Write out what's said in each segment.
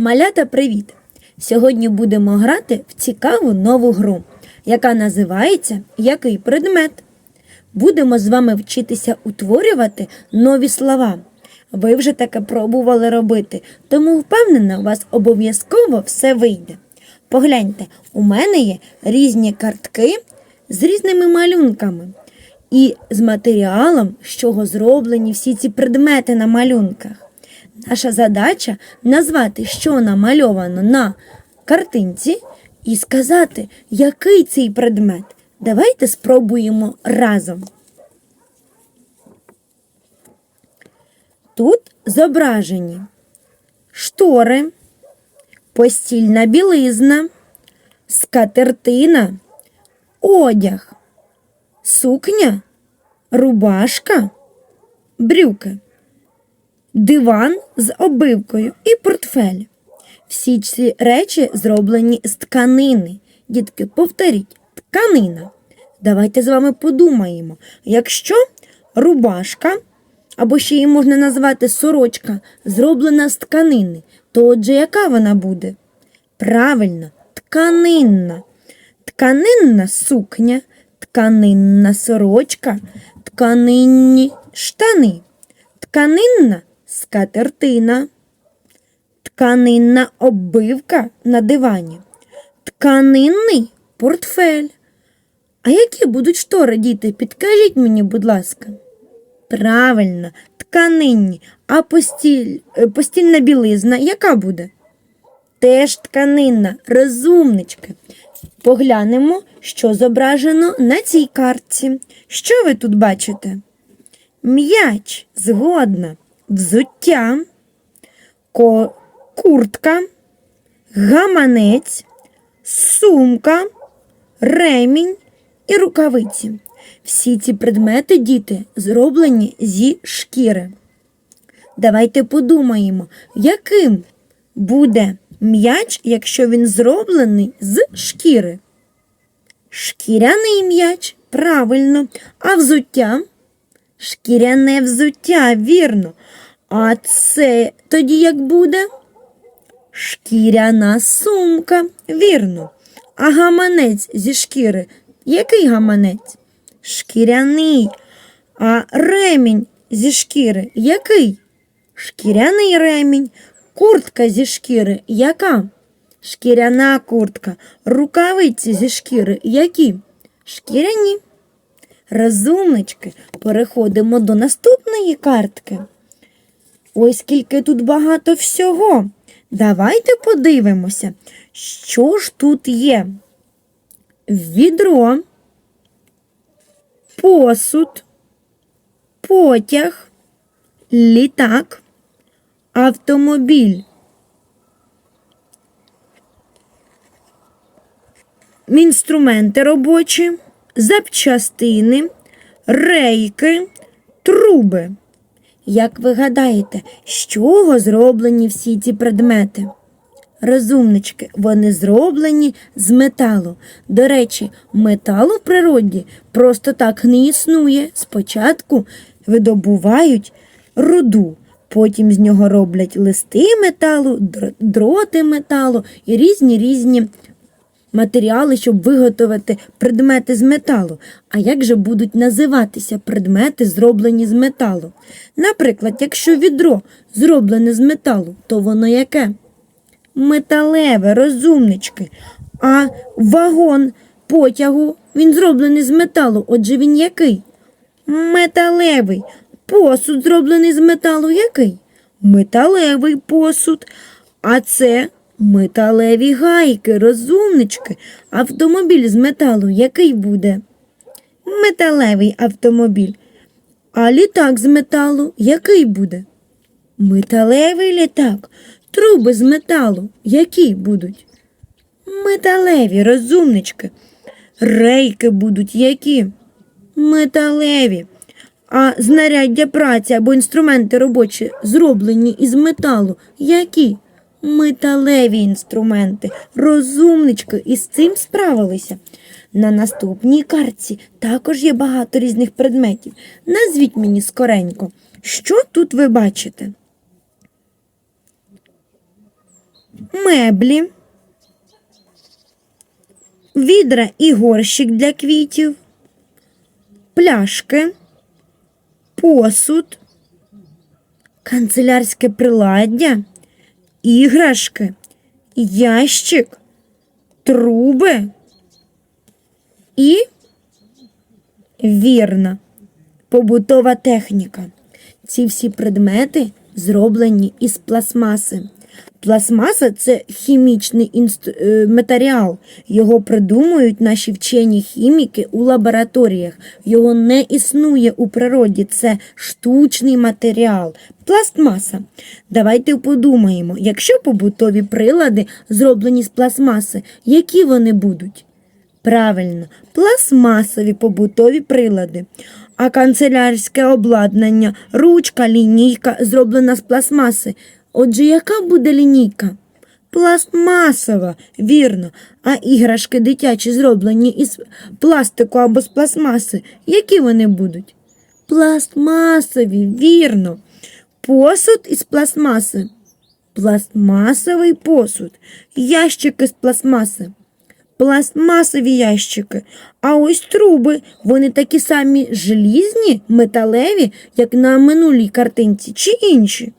Малята, привіт! Сьогодні будемо грати в цікаву нову гру, яка називається Який предмет? Будемо з вами вчитися утворювати нові слова. Ви вже таке пробували робити, тому впевнена, у вас обов'язково все вийде. Погляньте, у мене є різні картки з різними малюнками і з матеріалом, з чого зроблені всі ці предмети на малюнках. Наша задача назвати, що намальовано на картинці, і сказати, який цей предмет. Давайте спробуємо разом. Тут зображені штори, постільна білизна, скатертина, одяг, сукня, рубашка, брюки диван з обивкою і портфель. Всі ці речі зроблені з тканини. Дітки, повторіть, тканина. Давайте з вами подумаємо, якщо рубашка, або ще її можна назвати сорочка, зроблена з тканини, то отже, яка вона буде? Правильно, тканинна. Тканинна сукня, тканинна сорочка, тканинні штани, тканинна скатертина, тканинна оббивка на дивані, тканинний портфель. А які будуть штори, діти? Підкажіть мені, будь ласка. Правильно, тканинні, а постіль, е, постільна білизна яка буде? Теж тканинна, розумнички. Поглянемо, що зображено на цій картці. Що ви тут бачите? М'яч, згодна, взуття, куртка, гаманець, сумка, ремінь і рукавиці. Всі ці предмети, діти, зроблені зі шкіри. Давайте подумаємо, яким буде м'яч, якщо він зроблений з шкіри. Шкіряний м'яч, правильно, а взуття шкіряне взуття, вірно. А це тоді як буде? Шкіряна сумка, вірно. А гаманець зі шкіри. Який гаманець? Шкіряний. А ремінь зі шкіри який? Шкіряний ремінь. Куртка зі шкіри яка? Шкіряна куртка. Рукавиці зі шкіри які? Шкіряні. Розумнички, переходимо до наступної картки. Ой, скільки тут багато всього. Давайте подивимося, що ж тут є. Відро, посуд, потяг, літак, автомобіль. Інструменти робочі, запчастини, рейки, труби. Як ви гадаєте, з чого зроблені всі ці предмети? Розумнички, вони зроблені з металу. До речі, металу в природі просто так не існує. Спочатку видобувають руду, потім з нього роблять листи металу, дроти металу і різні різні матеріали, щоб виготовити предмети з металу. А як же будуть називатися предмети, зроблені з металу? Наприклад, якщо відро зроблене з металу, то воно яке? Металеве, розумнички. А вагон потягу він зроблений з металу. Отже, він який? Металевий. Посуд зроблений з металу який? Металевий посуд. А це металеві гайки, розумнички. Автомобіль з металу який буде? Металевий автомобіль. А літак з металу який буде? Металевий літак. Труби з металу які будуть? Металеві, розумнички. Рейки будуть які? Металеві. А знаряддя праці або інструменти робочі зроблені із металу. Які? Металеві інструменти. Розумнички, і з цим справилися. На наступній картці також є багато різних предметів. Назвіть мені скоренько, що тут ви бачите? меблі, відра і горщик для квітів, пляшки, посуд, канцелярське приладдя, іграшки, ящик, труби і вірно, побутова техніка. Ці всі предмети зроблені із пластмаси. Пластмаса це хімічний інст... е, матеріал. Його придумують наші вчені хіміки у лабораторіях. Його не існує у природі. Це штучний матеріал. Пластмаса. Давайте подумаємо, якщо побутові прилади зроблені з пластмаси, які вони будуть? Правильно, пластмасові побутові прилади. А канцелярське обладнання, ручка, лінійка зроблена з пластмаси. Отже, яка буде лінійка? Пластмасова, вірно. А іграшки дитячі зроблені із пластику або з пластмаси. Які вони будуть? Пластмасові, вірно. Посуд із пластмаси. Пластмасовий посуд. Ящики з пластмаси пластмасові ящики. А ось труби, вони такі самі желізні, металеві, як на минулій картинці, чи інші?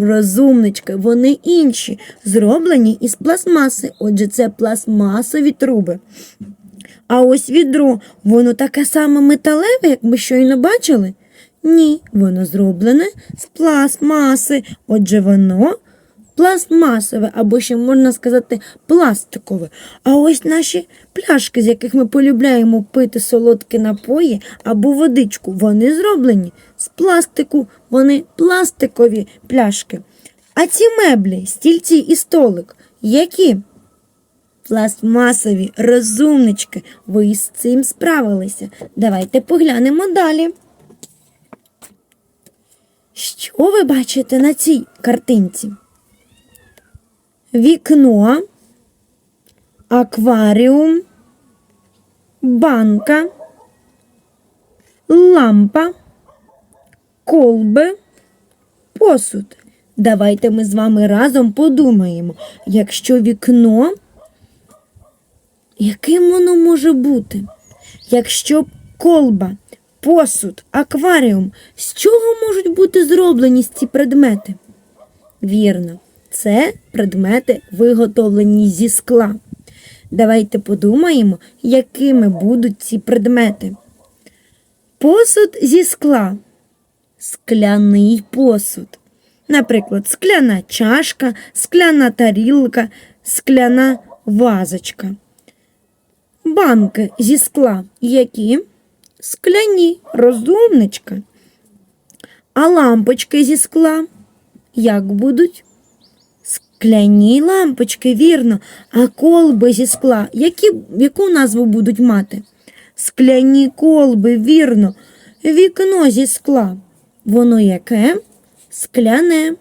Розумнички, вони інші, зроблені із пластмаси. Отже, це пластмасові труби. А ось відро, воно таке саме металеве, як ми щойно бачили? Ні, воно зроблене з пластмаси. Отже, воно пластмасове, або ще можна сказати пластикове. А ось наші пляшки, з яких ми полюбляємо пити солодкі напої або водичку, вони зроблені з пластику, вони пластикові пляшки. А ці меблі, стільці і столик, які? Пластмасові, розумнички, ви із цим справилися. Давайте поглянемо далі. Що ви бачите на цій картинці? Вікно, акваріум, банка, лампа, колби, посуд. Давайте ми з вами разом подумаємо, якщо вікно, яким воно може бути? Якщо колба, посуд, акваріум, з чого можуть бути зроблені ці предмети? Вірно, це предмети, виготовлені зі скла. Давайте подумаємо, якими будуть ці предмети. Посуд зі скла. Скляний посуд. Наприклад, скляна чашка, скляна тарілка, скляна вазочка. Банки зі скла. Які? Скляні, розумничка. А лампочки зі скла як будуть? Скляні лампочки, вірно, а колби зі скла. Які, яку назву будуть мати? Скляні колби, вірно. Вікно зі скла. Воно яке? Скляне.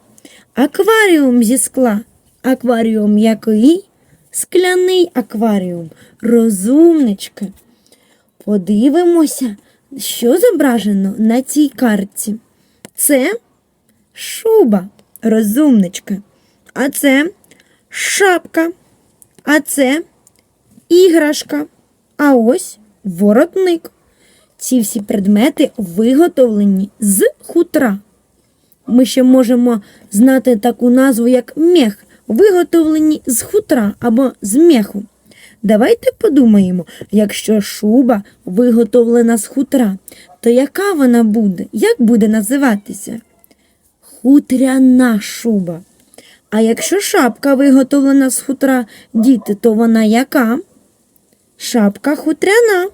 Акваріум зі скла. Акваріум який? Скляний акваріум. Розумнички. Подивимося, що зображено на цій картці. Це шуба, розумнички. А це шапка. А це іграшка. А ось воротник. Ці всі предмети виготовлені з хутра. Ми ще можемо знати таку назву, як мех, виготовлені з хутра або з меху. Давайте подумаємо, якщо шуба виготовлена з хутра, то яка вона буде? Як буде називатися? Хутряна шуба. А якщо шапка виготовлена з хутра, діти, то вона яка? Шапка хутряна.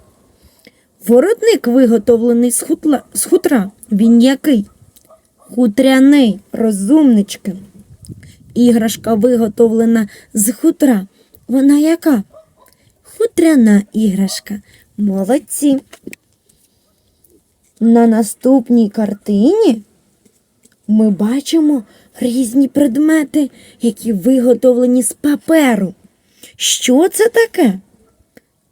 Воротник виготовлений з, хутла, з хутра. Він який? Хутряний, розумнички. Іграшка виготовлена з хутра. Вона яка? Хутряна іграшка. Молодці. На наступній картині ми бачимо різні предмети, які виготовлені з паперу. Що це таке?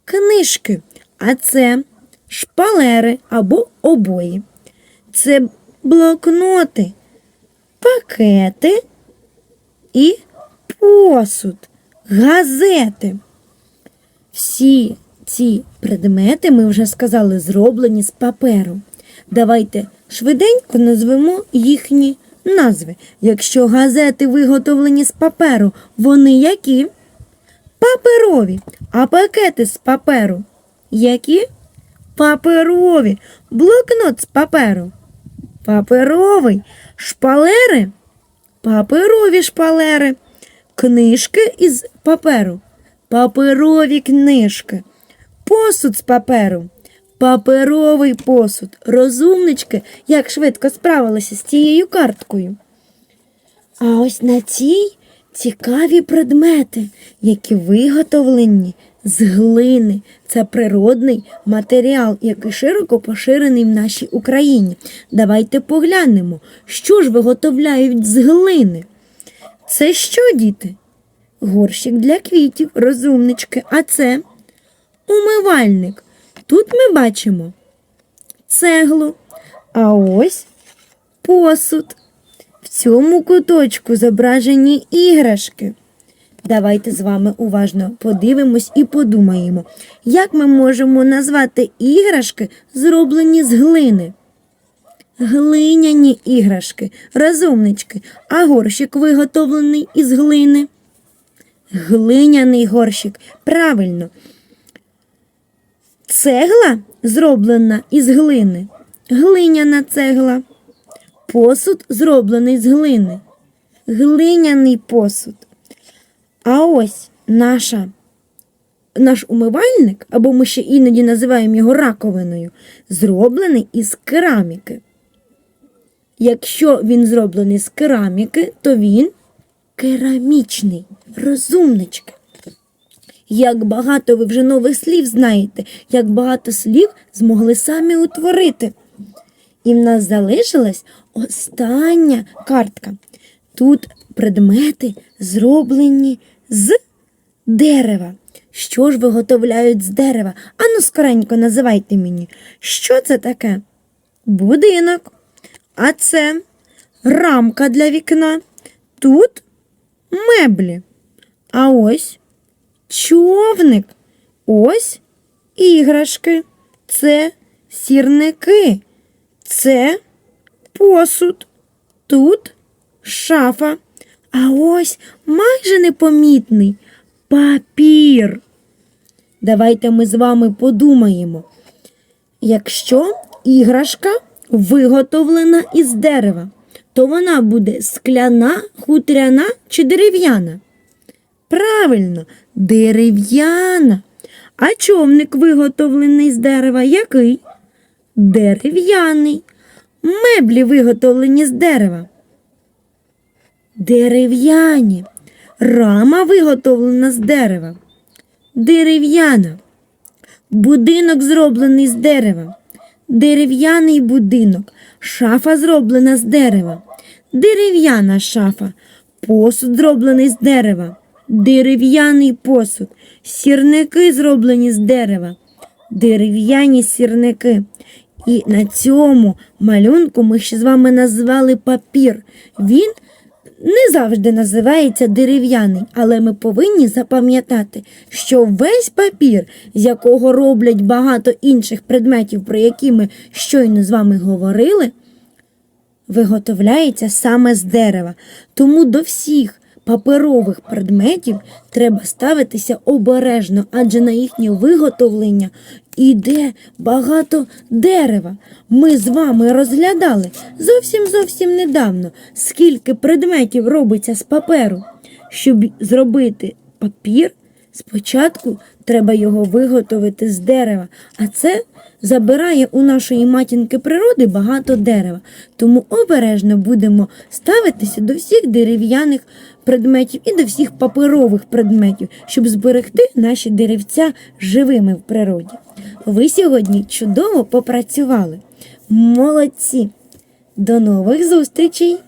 Книжки, а це шпалери або обої. Це блокноти, пакети і посуд, газети. Всі ці предмети, ми вже сказали, зроблені з паперу. Давайте швиденько назвемо їхні назви. Якщо газети виготовлені з паперу, вони які? Паперові. А пакети з паперу? Які? Паперові. Блокнот з паперу. Паперовий. Шпалери. Паперові шпалери. Книжки із паперу. Паперові книжки. Посуд з паперу. Паперовий посуд. Розумнички, як швидко справилися з цією карткою. А ось на цій цікаві предмети, які виготовлені з глини. Це природний матеріал, який широко поширений в нашій Україні. Давайте поглянемо, що ж виготовляють з глини. Це що, діти? Горщик для квітів, розумнички. А це умивальник. Тут ми бачимо цеглу, а ось посуд. В цьому куточку зображені іграшки. Давайте з вами уважно подивимось і подумаємо, як ми можемо назвати іграшки, зроблені з глини. Глиняні іграшки, розумнички, а горщик виготовлений із глини. Глиняний горщик. Правильно. Цегла зроблена із глини. Глиняна цегла. Посуд зроблений з глини. Глиняний посуд. А ось наша, наш умивальник, або ми ще іноді називаємо його раковиною, зроблений із кераміки. Якщо він зроблений з кераміки, то він керамічний, розумнички. Як багато ви вже нових слів знаєте, як багато слів змогли самі утворити. І в нас залишилась остання картка. Тут предмети зроблені з дерева. Що ж виготовляють з дерева? Ану, скоренько називайте мені. Що це таке? Будинок. А це рамка для вікна. Тут меблі. А ось човник. Ось іграшки. Це сірники. Це посуд. Тут шафа. А ось майже непомітний папір. Давайте ми з вами подумаємо. Якщо іграшка виготовлена із дерева, то вона буде скляна, хутряна чи дерев'яна? Правильно, дерев'яна. А човник виготовлений з дерева який? Дерев'яний. Меблі виготовлені з дерева. Дерев'яні. Рама виготовлена з дерева. Дерев'яна. Будинок зроблений з дерева. Дерев'яний будинок. Шафа зроблена з дерева. Дерев'яна шафа. Посуд зроблений з дерева. Дерев'яний посуд. Сірники зроблені з дерева. Дерев'яні сірники. І на цьому малюнку ми ще з вами назвали папір. Він не завжди називається дерев'яний, але ми повинні запам'ятати, що весь папір, з якого роблять багато інших предметів, про які ми щойно з вами говорили, виготовляється саме з дерева. Тому до всіх паперових предметів треба ставитися обережно, адже на їхнє виготовлення іде багато дерева. Ми з вами розглядали зовсім зовсім недавно, скільки предметів робиться з паперу. Щоб зробити папір, спочатку треба його виготовити з дерева, а це забирає у нашої матінки природи багато дерева. Тому обережно будемо ставитися до всіх дерев'яних предметів і до всіх паперових предметів, щоб зберегти наші деревця живими в природі. Ви сьогодні чудово попрацювали. Молодці! До нових зустрічей!